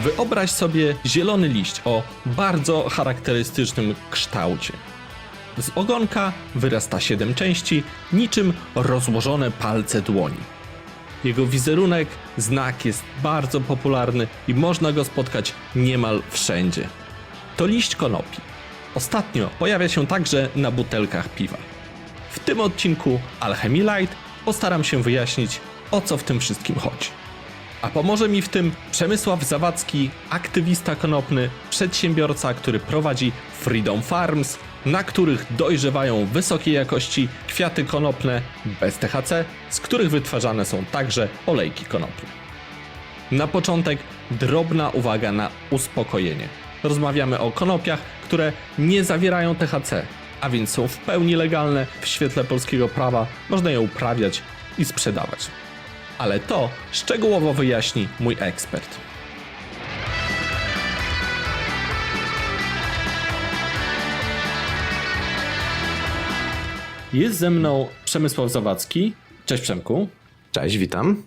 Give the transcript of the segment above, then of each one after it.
Wyobraź sobie zielony liść o bardzo charakterystycznym kształcie. Z ogonka wyrasta siedem części, niczym rozłożone palce dłoni. Jego wizerunek, znak jest bardzo popularny i można go spotkać niemal wszędzie. To liść konopi. Ostatnio pojawia się także na butelkach piwa. W tym odcinku Alchemy Light postaram się wyjaśnić, o co w tym wszystkim chodzi. A pomoże mi w tym Przemysław Zawadzki, aktywista konopny, przedsiębiorca, który prowadzi Freedom Farms, na których dojrzewają wysokiej jakości kwiaty konopne bez THC, z których wytwarzane są także olejki konopne. Na początek drobna uwaga na uspokojenie. Rozmawiamy o konopiach, które nie zawierają THC, a więc są w pełni legalne w świetle polskiego prawa, można je uprawiać i sprzedawać. Ale to szczegółowo wyjaśni mój ekspert. Jest ze mną Przemysław Zawadzki. Cześć Przemku. Cześć, witam.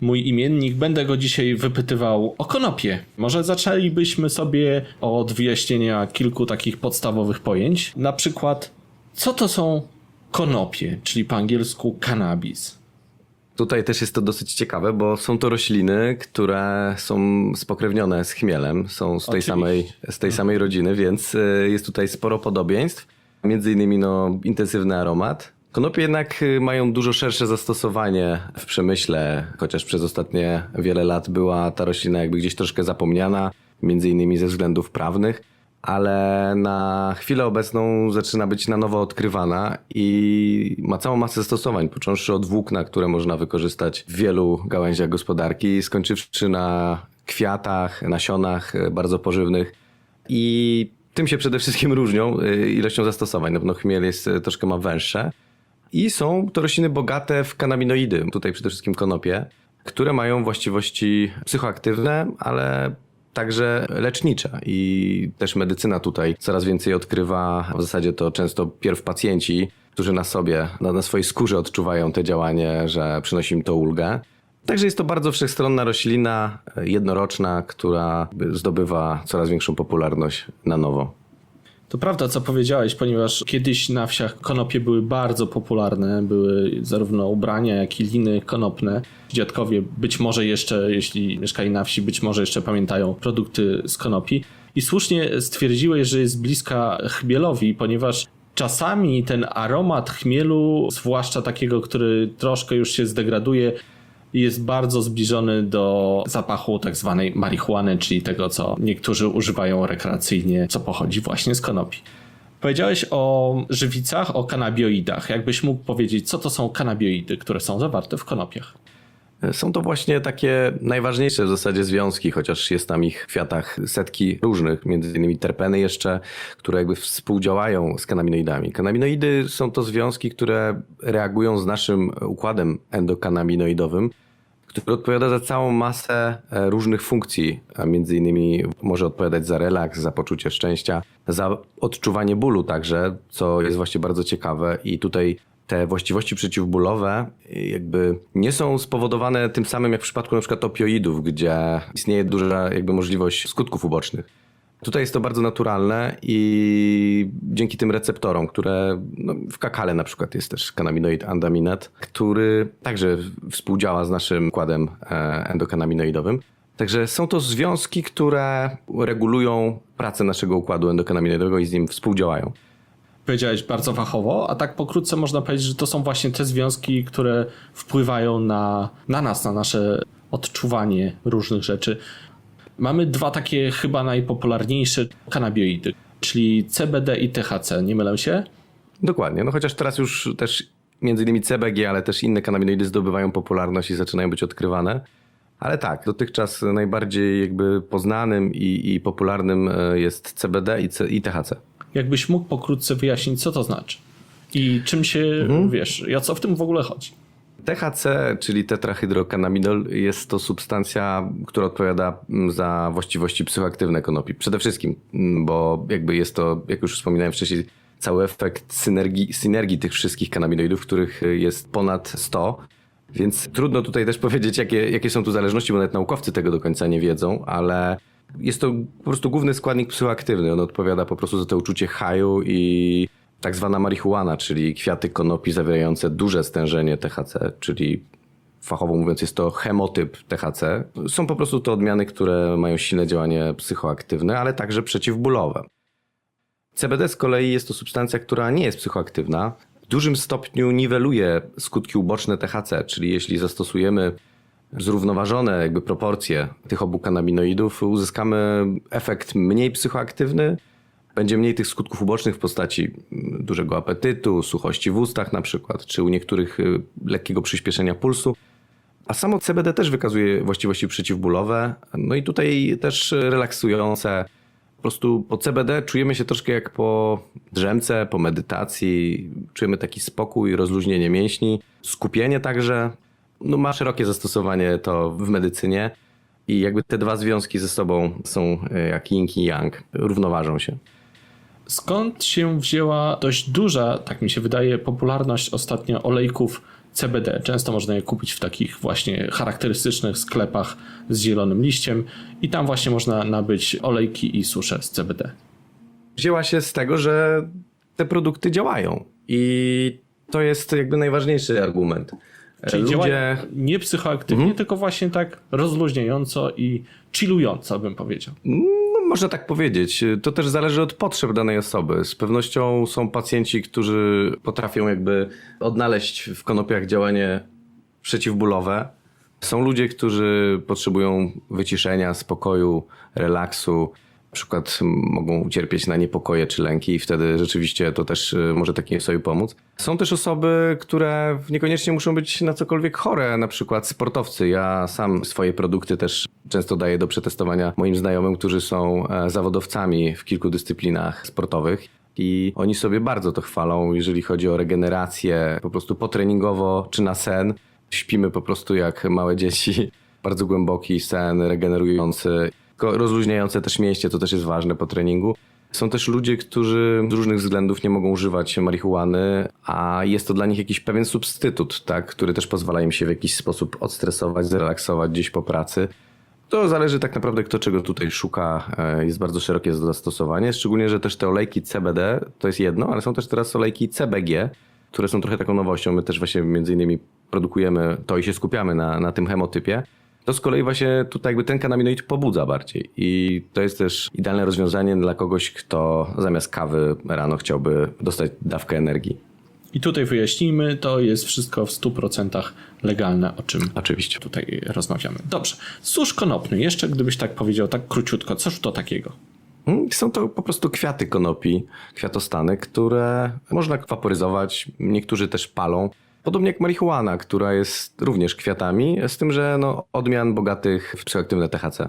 Mój imiennik, będę go dzisiaj wypytywał o konopie. Może zaczęlibyśmy sobie od wyjaśnienia kilku takich podstawowych pojęć. Na przykład, co to są konopie, czyli po angielsku cannabis? Tutaj też jest to dosyć ciekawe, bo są to rośliny, które są spokrewnione z chmielem, są z tej, Oczywiście. samej, z tej samej rodziny, więc y, jest tutaj sporo podobieństw. Między innymi no, intensywny aromat. Konopie jednak y, mają dużo szersze zastosowanie w przemyśle, chociaż przez ostatnie wiele lat była ta roślina jakby gdzieś troszkę zapomniana, między innymi ze względów prawnych, ale na chwilę obecną zaczyna być na nowo odkrywana i ma całą masę zastosowań, począwszy od włókna, które można wykorzystać w wielu gałęziach gospodarki, skończywszy na kwiatach, nasionach e, bardzo pożywnych i tym się przede wszystkim różnią y, ilością zastosowań. Na pewno chmiel jest y, troszkę ma węższe. I są to rośliny bogate w kanabinoidy, tutaj przede wszystkim konopie, które mają właściwości psychoaktywne, ale także lecznicze. I też medycyna tutaj coraz więcej odkrywa, w zasadzie to często pierw pacjenci, którzy na sobie, na, na swojej skórze odczuwają te działanie, że przynosi im to ulgę. Także jest to bardzo wszechstronna roślina, jednoroczna, która zdobywa coraz większą popularność na nowo. To prawda, co powiedziałeś, ponieważ kiedyś na wsiach konopie były bardzo popularne. Były zarówno ubrania, jak i liny konopne. Dziadkowie być może jeszcze, jeśli mieszkali na wsi, być może jeszcze pamiętają produkty z konopi. I słusznie stwierdziłeś, że jest bliska chmielowi, ponieważ czasami ten aromat chmielu, zwłaszcza takiego, który troszkę już się zdegraduje, jest bardzo zbliżony do zapachu tak zwanej marihuany, czyli tego, co niektórzy używają rekreacyjnie, co pochodzi właśnie z konopi. Powiedziałeś o żywicach, o kanabioidach. Jakbyś mógł powiedzieć, co to są kanabioidy, które są zawarte w konopiach? Są to właśnie takie najważniejsze w zasadzie związki, chociaż jest tam ich w kwiatach setki różnych, między innymi terpeny jeszcze, które jakby współdziałają z kanabinoidami. Kanabinoidy są to związki, które reagują z naszym układem endokanabinoidowym, który odpowiada za całą masę e, różnych funkcji, a między innymi może odpowiadać za relaks, za poczucie szczęścia, za odczuwanie bólu także, co jest właśnie bardzo ciekawe i tutaj te właściwości przeciwbólowe jakby nie są spowodowane tym samym jak w przypadku na przykład opioidów, gdzie istnieje duża jakby możliwość skutków ubocznych. Tutaj jest to bardzo naturalne i dzięki tym receptorom, które no, w kakale na przykład jest też kanabinoid andaminat, który także współdziała z naszym układem e, endokanabinoidowym. Także są to związki, które regulują pracę naszego układu endokanabinoidowego i z nim współdziałają. Powiedziałeś bardzo fachowo, a tak pokrótce można powiedzieć, że to są właśnie te związki, które wpływają na, na nas, na nasze odczuwanie różnych rzeczy. Mamy dwa takie chyba najpopularniejsze kanabioidy, czyli CBD i THC, nie mylę się? Dokładnie, no chociaż teraz już też między innymi CBG, ale też inne kanabinoidy zdobywają popularność i zaczynają być odkrywane. Ale tak, dotychczas najbardziej jakby poznanym i, i popularnym e, jest CBD i, C, i THC. Jakbyś mógł pokrótce wyjaśnić, co to znaczy i czym się, wiesz, i o co w tym w ogóle chodzi? THC, czyli tetrahydrokanabinol, jest to substancja, która odpowiada mm, za właściwości psychoaktywne konopi. Przede wszystkim, mm, bo jakby jest to, jak już wspominałem wcześniej, cały efekt synergii, synergii tych wszystkich kanabinoidów, których jest ponad 100. Więc trudno tutaj też powiedzieć, jakie, jakie są tu zależności, bo nawet naukowcy tego do końca nie wiedzą, ale Jest to po prostu główny składnik psychoaktywny. On odpowiada po prostu za to uczucie haju i tak zwana marihuana, czyli kwiaty konopi zawierające duże stężenie THC, czyli fachowo mówiąc jest to chemotyp THC. Są po prostu to odmiany, które mają silne działanie psychoaktywne, ale także przeciwbólowe. CBD z kolei jest to substancja, która nie jest psychoaktywna. W dużym stopniu niweluje skutki uboczne THC, czyli jeśli zastosujemy zrównoważone jakby proporcje tych obu kanabinoidów, uzyskamy efekt mniej psychoaktywny, będzie mniej tych skutków ubocznych w postaci mm, dużego apetytu, suchości w ustach na przykład, czy u niektórych y, lekkiego przyspieszenia pulsu. A samo CBD też wykazuje właściwości przeciwbólowe, no i tutaj też relaksujące. Po prostu po CBD czujemy się troszkę jak po drzemce, po medytacji. Czujemy taki spokój, rozluźnienie mięśni, skupienie także. No ma szerokie zastosowanie to w medycynie i jakby te dwa związki ze sobą są y, jak yin i yang, równoważą się. Skąd się wzięła dość duża, tak mi się wydaje, popularność ostatnio olejków CBD? Często można je kupić w takich właśnie charakterystycznych sklepach z zielonym liściem i tam właśnie można nabyć olejki i susze z CBD. wzięła się z tego, że te produkty działają. I to jest jakby najważniejszy argument. Czyli Ludzie, nie psychoaktywnie, tylko właśnie tak rozluźniająco i chillująco, bym powiedział. no, można tak powiedzieć, to też zależy od potrzeb danej osoby. Z pewnością są pacjenci, którzy potrafią jakby odnaleźć w konopiach działanie przeciwbólowe. Są ludzie, którzy potrzebują wyciszenia, spokoju, relaksu. Przykład mogą ucierpieć na niepokoje czy lęki i wtedy rzeczywiście to też y, może takiej osobie pomóc. Są też osoby, które niekoniecznie muszą być na cokolwiek chore, na przykład sportowcy. Ja sam swoje produkty też często daję do przetestowania moim znajomym, którzy są e, zawodowcami w kilku dyscyplinach sportowych. I oni sobie bardzo to chwalą, jeżeli chodzi o regenerację, po prostu potreningowo czy na sen. Śpimy po prostu jak małe dzieci. Bardzo głęboki sen, regenerujący, rozluźniające też mięśnie, to też jest ważne po treningu. Są też ludzie, którzy z różnych względów nie mogą używać marihuany, a jest to dla nich jakiś pewien substytut, tak, który też pozwala im się w jakiś sposób odstresować, zrelaksować gdzieś po pracy. To zależy tak naprawdę, kto czego tutaj szuka. E, Jest bardzo szerokie zastosowanie, szczególnie, że też te olejki CBD to jest jedno, ale są też teraz olejki CBG, które są trochę taką nowością. My też właśnie między innymi produkujemy to i się skupiamy na, na tym hemotypie. To z kolei właśnie tutaj jakby ten kanabinoid pobudza bardziej i to jest też idealne rozwiązanie dla kogoś, kto zamiast kawy rano chciałby dostać dawkę energii. I tutaj wyjaśnijmy, to jest wszystko w 100% legalne, o czym Oczywiście. tutaj rozmawiamy. Dobrze. Susz konopny, jeszcze gdybyś tak powiedział, tak króciutko, cóż to takiego? Mm, Są to po prostu kwiaty konopi, kwiatostany, które można waporyzować, niektórzy też palą. Podobnie jak marihuana, która jest również kwiatami, z tym, że no, odmian bogatych w psychoaktywne THC.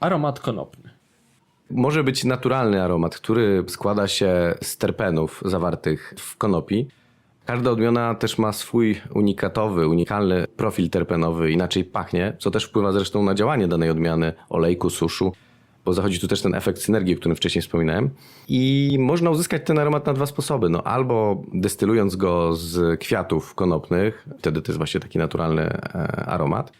Aromat konopny. Może być naturalny aromat, który składa się z terpenów zawartych w konopi. Każda odmiana też ma swój unikatowy, unikalny profil terpenowy, inaczej pachnie, co też wpływa zresztą na działanie danej odmiany olejku, suszu, bo zachodzi tu też ten efekt synergii, o którym wcześniej wspominałem. I można uzyskać ten aromat na dwa sposoby. No, albo destylując go z kwiatów konopnych, wtedy to jest właśnie taki naturalny e, aromat.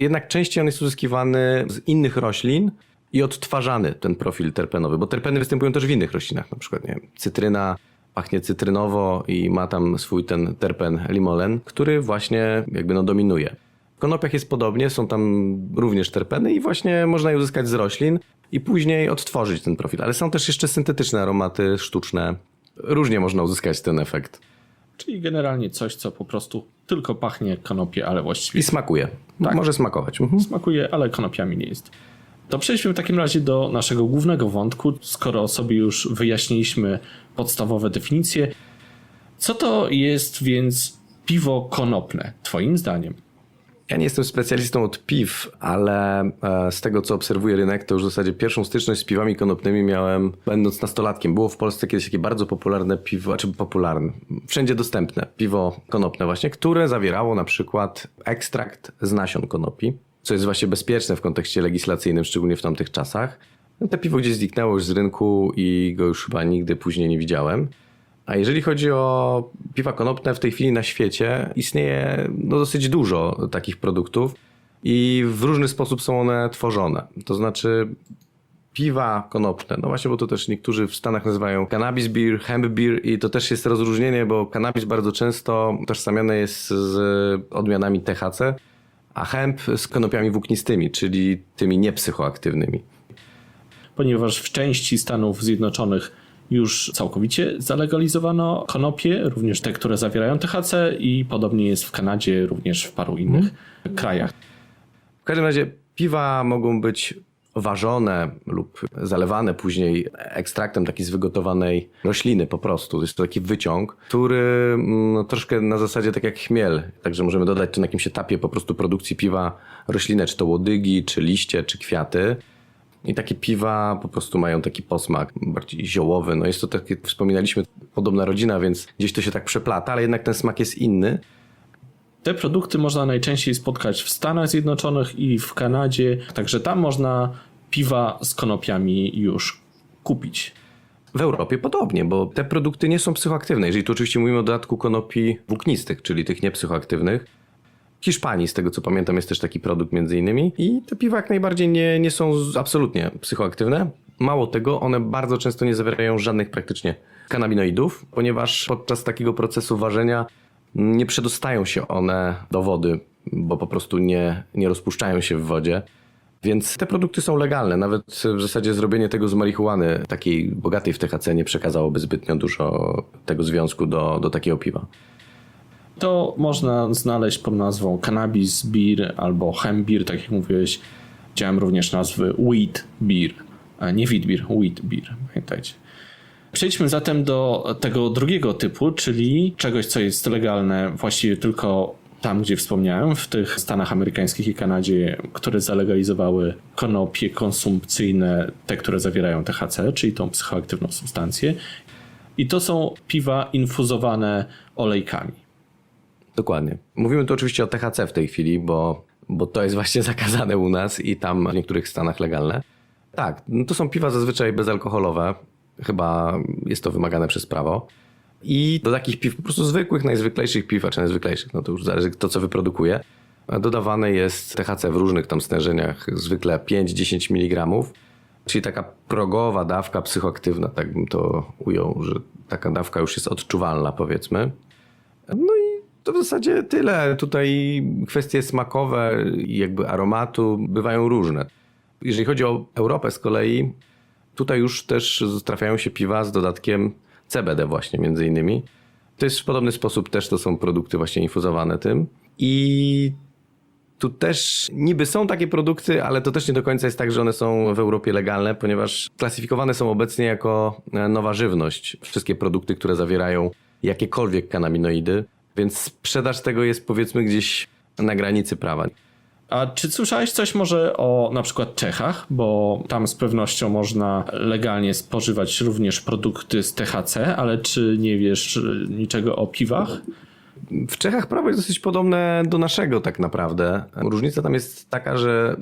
Jednak częściej on jest uzyskiwany z innych roślin i odtwarzany ten profil terpenowy, bo terpeny występują też w innych roślinach, na przykład nie cytryna pachnie cytrynowo i ma tam swój ten terpen limolen, który właśnie jakby no dominuje. W konopiach jest podobnie, są tam również terpeny i właśnie można je uzyskać z roślin i później odtworzyć ten profil. Ale są też jeszcze syntetyczne aromaty sztuczne. Różnie można uzyskać ten efekt. Czyli generalnie coś, co po prostu tylko pachnie jak konopie, ale właściwie I smakuje. Tak. Może smakować. Mhm. smakuje, ale konopiami nie jest. To przejdźmy w takim razie do naszego głównego wątku, skoro sobie już wyjaśniliśmy podstawowe definicje. Co to jest więc piwo konopne, twoim zdaniem? Ja nie jestem specjalistą od piw, ale e, z tego co obserwuję rynek, to już w zasadzie pierwszą styczność z piwami konopnymi miałem będąc nastolatkiem. Było w Polsce kiedyś takie bardzo popularne piwo, czy popularne, wszędzie dostępne piwo konopne właśnie, które zawierało na przykład ekstrakt z nasion konopi, co jest właśnie bezpieczne w kontekście legislacyjnym, szczególnie w tamtych czasach. No, te piwo gdzieś zniknęło już z rynku i go już chyba nigdy później nie widziałem. A jeżeli chodzi o piwa konopne, w tej chwili na świecie istnieje no, dosyć dużo takich produktów. i w różny sposób są one tworzone. To znaczy piwa konopne. No właśnie, bo to też niektórzy w Stanach nazywają cannabis beer, hemp beer i to też jest rozróżnienie, bo cannabis bardzo często utożsamiany jest z odmianami THC, a hemp z konopiami włóknistymi, czyli tymi niepsychoaktywnymi. Ponieważ w części Stanów Zjednoczonych już całkowicie zalegalizowano konopie, również te, które zawierają THC i podobnie jest w Kanadzie, również w paru innych krajach. W każdym razie piwa mogą być ważone lub zalewane później ekstraktem takiej z wygotowanej rośliny po prostu. Jest to taki wyciąg, który mm, no, troszkę na zasadzie tak jak chmiel. Także możemy dodać to na jakimś etapie po prostu produkcji piwa roślinne, czy to łodygi, czy liście, czy kwiaty. I takie piwa po prostu mają taki posmak bardziej ziołowy. No jest to takie, wspominaliśmy, podobna rodzina, więc gdzieś to się tak przeplata, ale jednak ten smak jest inny. Te produkty można najczęściej spotkać w Stanach Zjednoczonych i w Kanadzie, także tam można piwa z konopiami już kupić. W Europie podobnie, bo te produkty nie są psychoaktywne. Jeżeli tu oczywiście mówimy o dodatku konopi włóknistych, czyli tych niepsychoaktywnych. Hiszpanii, z tego co pamiętam, jest też taki produkt między innymi. I te piwa jak najbardziej nie, nie są absolutnie psychoaktywne. Mało tego, one bardzo często nie zawierają żadnych praktycznie kanabinoidów, ponieważ podczas takiego procesu ważenia nie przedostają się one do wody, bo po prostu nie, nie rozpuszczają się w wodzie. Więc te produkty są legalne. Nawet w zasadzie zrobienie tego z marihuany, takiej bogatej w THC, nie przekazałoby zbytnio dużo tego związku do, do takiego piwa. To można znaleźć pod nazwą cannabis beer albo hemp beer, tak jak mówiłeś. Widziałem również nazwy wheat beer, nie wheat beer, wheat beer, pamiętajcie. Przejdźmy zatem do tego drugiego typu, czyli czegoś, co jest legalne właściwie tylko tam, gdzie wspomniałem, w tych Stanach Amerykańskich i Kanadzie, które zalegalizowały konopie konsumpcyjne, te, które zawierają THC, czyli tą psychoaktywną substancję. I to są piwa infuzowane olejkami. Dokładnie. Mówimy tu oczywiście o THC w tej chwili, bo, bo to jest właśnie zakazane u nas i tam w niektórych stanach legalne. Tak, no to są piwa zazwyczaj bezalkoholowe. Chyba jest to wymagane przez prawo. I do takich piw, po prostu zwykłych, najzwyklejszych piw, a czy najzwyklejszych, no to już zależy kto co wyprodukuje, dodawane jest THC w różnych tam stężeniach, zwykle 5-10 mg, czyli taka progowa dawka psychoaktywna, tak bym to ujął, że taka dawka już jest odczuwalna powiedzmy. To w zasadzie tyle. Tutaj kwestie smakowe i jakby aromatu bywają różne. Jeżeli chodzi o Europę z kolei, tutaj już też trafiają się piwa z dodatkiem CBD właśnie między innymi. To jest w podobny sposób też to są produkty właśnie infuzowane tym. I tu też niby są takie produkty, ale to też nie do końca jest tak, że one są w Europie legalne, ponieważ klasyfikowane są obecnie jako e, nowa żywność. Wszystkie produkty, które zawierają jakiekolwiek kanabinoidy, więc sprzedaż tego jest powiedzmy gdzieś na granicy prawa. A czy słyszałeś coś może o na przykład Czechach? Bo tam z pewnością można legalnie spożywać również produkty z THC, ale czy nie wiesz niczego o piwach? W Czechach prawo jest dosyć podobne do naszego tak naprawdę. Różnica tam jest taka, że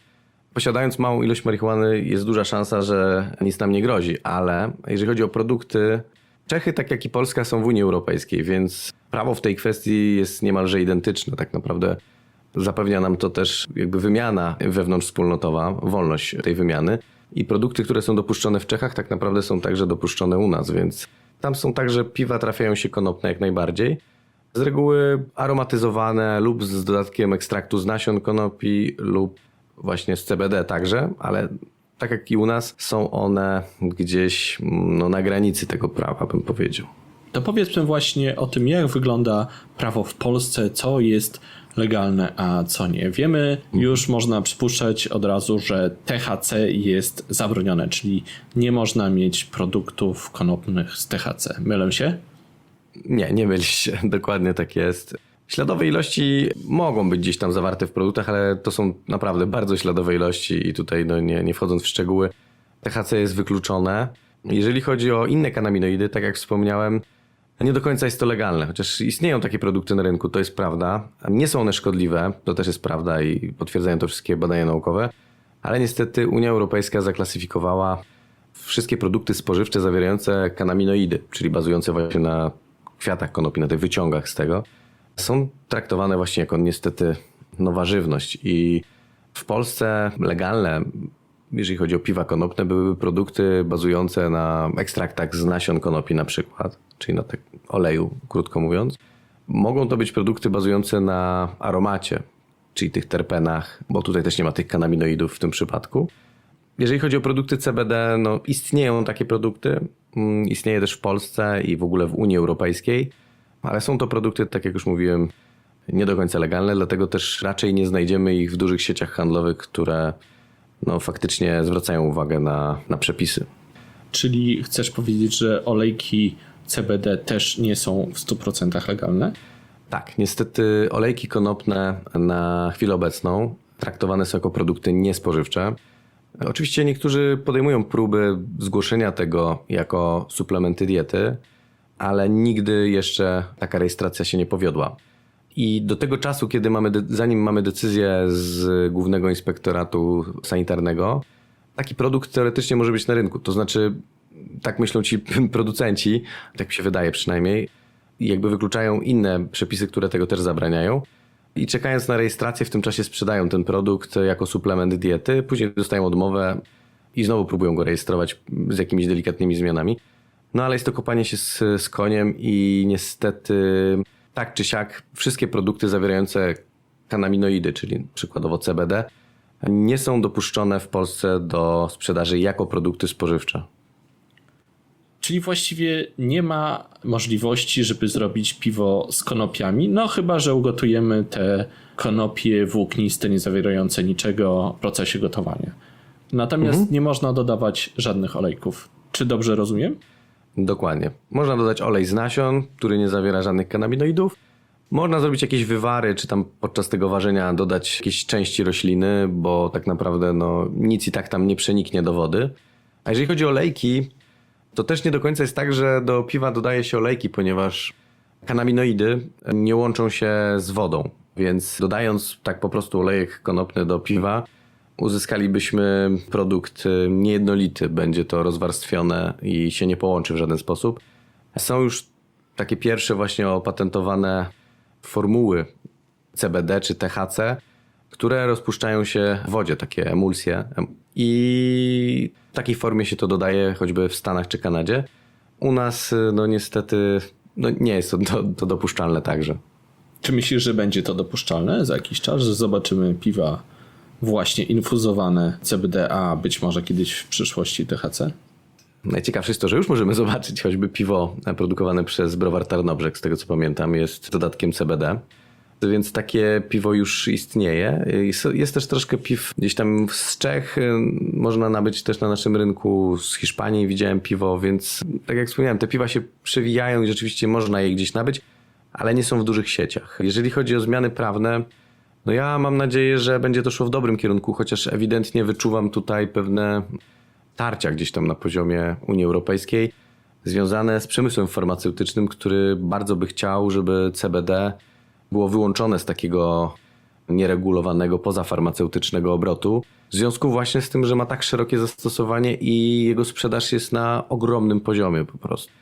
posiadając małą ilość marihuany jest duża szansa, że nic nam nie grozi, ale jeżeli chodzi o produkty, Czechy tak jak i Polska są w Unii Europejskiej, więc prawo w tej kwestii jest niemalże identyczne tak naprawdę. Zapewnia nam to też jakby wymiana wewnątrzwspólnotowa, wolność tej wymiany. I produkty, które są dopuszczone w Czechach, tak naprawdę są także dopuszczone u nas, więc tam są także piwa, trafiają się konopne jak najbardziej. Z reguły aromatyzowane lub z dodatkiem ekstraktu z nasion konopi lub właśnie z CBD także, ale tak jak i u nas są one gdzieś no, na granicy tego prawa, bym powiedział. To powiedzmy właśnie o tym, jak wygląda prawo w Polsce, co jest legalne, a co nie. Wiemy, już można przypuszczać od razu, że THC jest zabronione, czyli nie można mieć produktów konopnych z THC. Mylę się? Nie, nie myl się, dokładnie tak jest. Śladowe ilości mogą być gdzieś tam zawarte w produktach, ale to są naprawdę bardzo śladowe ilości i tutaj no, nie, nie wchodząc w szczegóły, THC jest wykluczone. Jeżeli chodzi o inne kanabinoidy, tak jak wspomniałem, nie do końca jest to legalne, chociaż istnieją takie produkty na rynku, to jest prawda. Nie są one szkodliwe, to też jest prawda i potwierdzają to wszystkie badania naukowe, ale niestety Unia Europejska zaklasyfikowała wszystkie produkty spożywcze zawierające kanaminoidy, czyli bazujące właśnie na kwiatach konopi, na tych wyciągach z tego, są traktowane właśnie jako niestety nowa żywność i W Polsce legalne, jeżeli chodzi o piwa konopne, byłyby produkty bazujące na ekstraktach z nasion konopi na przykład, czyli na tak oleju, krótko mówiąc. Mogą to być produkty bazujące na aromacie, czyli tych terpenach, bo tutaj też nie ma tych kanaminoidów w tym przypadku. Jeżeli chodzi o produkty CBD, no istnieją takie produkty. Mm, Istnieje też w Polsce i w ogóle w Unii Europejskiej, ale są to produkty, tak jak już mówiłem, nie do końca legalne, dlatego też raczej nie znajdziemy ich w dużych sieciach handlowych, które no, faktycznie zwracają uwagę na, na przepisy. Czyli chcesz powiedzieć, że olejki CBD też nie są w 100% legalne? Tak, niestety olejki konopne na chwilę obecną traktowane są jako produkty niespożywcze. Oczywiście niektórzy podejmują próby zgłoszenia tego jako suplementy diety, ale nigdy jeszcze taka rejestracja się nie powiodła. I do tego czasu, kiedy mamy, zanim mamy decyzję z Głównego Inspektoratu Sanitarnego, taki produkt teoretycznie może być na rynku. To znaczy, tak myślą ci producenci, tak mi się wydaje przynajmniej, jakby wykluczają inne przepisy, które tego też zabraniają. I czekając na rejestrację, w tym czasie sprzedają ten produkt jako suplement diety, później dostają odmowę i znowu próbują go rejestrować z jakimiś delikatnymi zmianami. No ale jest to kopanie się z, z koniem i niestety tak czy siak wszystkie produkty zawierające kanaminoidy, czyli przykładowo CBD, nie są dopuszczone w Polsce do sprzedaży jako produkty spożywcze. Czyli właściwie nie ma możliwości, żeby zrobić piwo z konopiami, no chyba, że ugotujemy te konopie włókniste, nie zawierające niczego w procesie gotowania. Natomiast nie można dodawać żadnych olejków. Czy dobrze rozumiem? Dokładnie. Można dodać olej z nasion, który nie zawiera żadnych kanabinoidów. Można zrobić jakieś wywary, czy tam podczas tego ważenia dodać jakieś części rośliny, bo tak naprawdę no, nic i tak tam nie przeniknie do wody. A jeżeli chodzi o olejki, to też nie do końca jest tak, że do piwa dodaje się olejki, ponieważ kanaminoidy nie łączą się z wodą. Więc dodając tak po prostu olejek konopny do piwa, uzyskalibyśmy produkt y, niejednolity. Będzie to rozwarstwione i się nie połączy w żaden sposób. Są już takie pierwsze właśnie opatentowane formuły CBD czy THC, które rozpuszczają się w wodzie, takie emulsje. I w takiej formie się to dodaje choćby w Stanach czy Kanadzie. U nas y, no niestety no, nie jest to, to, to dopuszczalne także. Czy myślisz, że będzie to dopuszczalne za jakiś czas, że zobaczymy piwa właśnie infuzowane CBD, a być może kiedyś w przyszłości THC? Najciekawsze jest to, że już możemy zobaczyć choćby piwo produkowane przez browar Tarnobrzeg, z tego co pamiętam, jest dodatkiem CBD. Więc takie piwo już istnieje. Jest- też troszkę piw gdzieś tam z Czech. Można nabyć też na naszym rynku. Z Hiszpanii widziałem piwo, więc tak jak wspomniałem, te piwa się przewijają i rzeczywiście można je gdzieś nabyć, ale nie są w dużych sieciach. Jeżeli chodzi o zmiany prawne, no ja mam nadzieję, że będzie to szło w dobrym kierunku, chociaż ewidentnie wyczuwam tutaj pewne tarcia gdzieś tam na poziomie Unii Europejskiej związane z przemysłem farmaceutycznym, który bardzo by chciał, żeby CBD było wyłączone z takiego nieregulowanego pozafarmaceutycznego obrotu. W związku właśnie z tym, że ma tak szerokie zastosowanie i jego sprzedaż jest na ogromnym poziomie po prostu.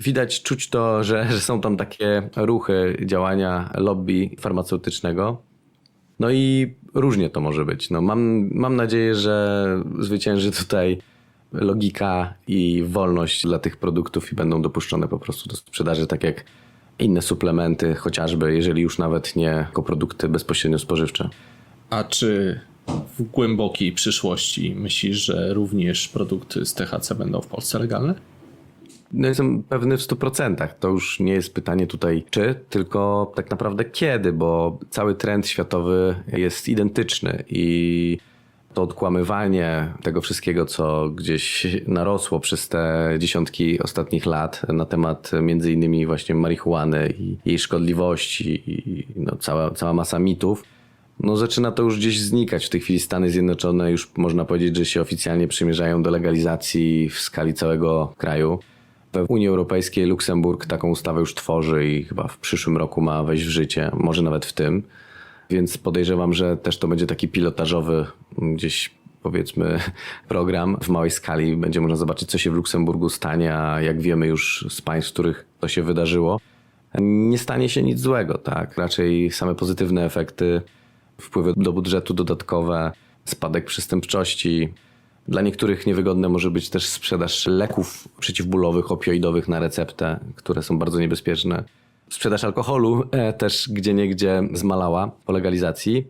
Widać, czuć to, że, że są tam takie ruchy działania lobby farmaceutycznego. No i różnie to może być. No mam, mam nadzieję, że zwycięży tutaj logika i wolność dla tych produktów i będą dopuszczone po prostu do sprzedaży, tak jak inne suplementy, chociażby, jeżeli już nawet nie jako produkty bezpośrednio spożywcze. A czy w głębokiej przyszłości myślisz, że również produkty z THC będą w Polsce legalne? No jestem pewny w 100%. To już nie jest pytanie tutaj czy, tylko tak naprawdę kiedy, bo cały trend światowy jest identyczny i to odkłamywanie tego wszystkiego, co gdzieś narosło przez te dziesiątki ostatnich lat na temat między innymi właśnie marihuany i jej szkodliwości i no, cała, cała masa mitów, no zaczyna to już gdzieś znikać. W tej chwili Stany Zjednoczone już można powiedzieć, że się oficjalnie przymierzają do legalizacji w skali całego kraju. W Unii Europejskiej Luksemburg taką ustawę już tworzy i chyba w przyszłym roku ma wejść w życie, może nawet w tym. Więc podejrzewam, że też to będzie taki pilotażowy gdzieś powiedzmy program w małej skali. Będzie można zobaczyć, co się w Luksemburgu stanie, a jak wiemy już z państw, w których to się wydarzyło, nie stanie się nic złego, tak? Raczej same pozytywne efekty wpływy do budżetu dodatkowe, spadek przestępczości. Dla niektórych niewygodne może być też sprzedaż leków przeciwbólowych, opioidowych na receptę, które są bardzo niebezpieczne. Sprzedaż alkoholu e, też gdzie niegdzie zmalała po legalizacji.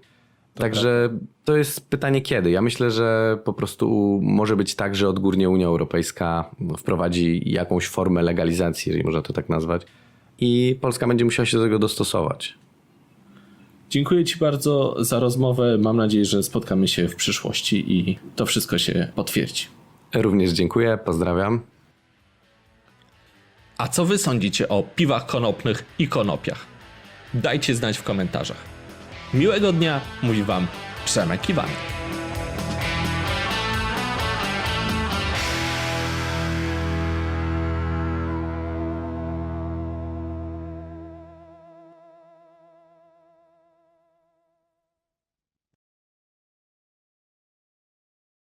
Także to jest pytanie kiedy. Ja myślę, że po prostu może być tak, że odgórnie Unia Europejska wprowadzi jakąś formę legalizacji, jeżeli można to tak nazwać, i Polska będzie musiała się do tego dostosować. Dziękuję Ci bardzo za rozmowę. Mam nadzieję, że spotkamy się w przyszłości i to wszystko się potwierdzi. Również dziękuję, pozdrawiam. A co Wy sądzicie o piwach konopnych i konopiach? Dajcie znać w komentarzach. Miłego dnia, mówi Wam Przemek Iwanek.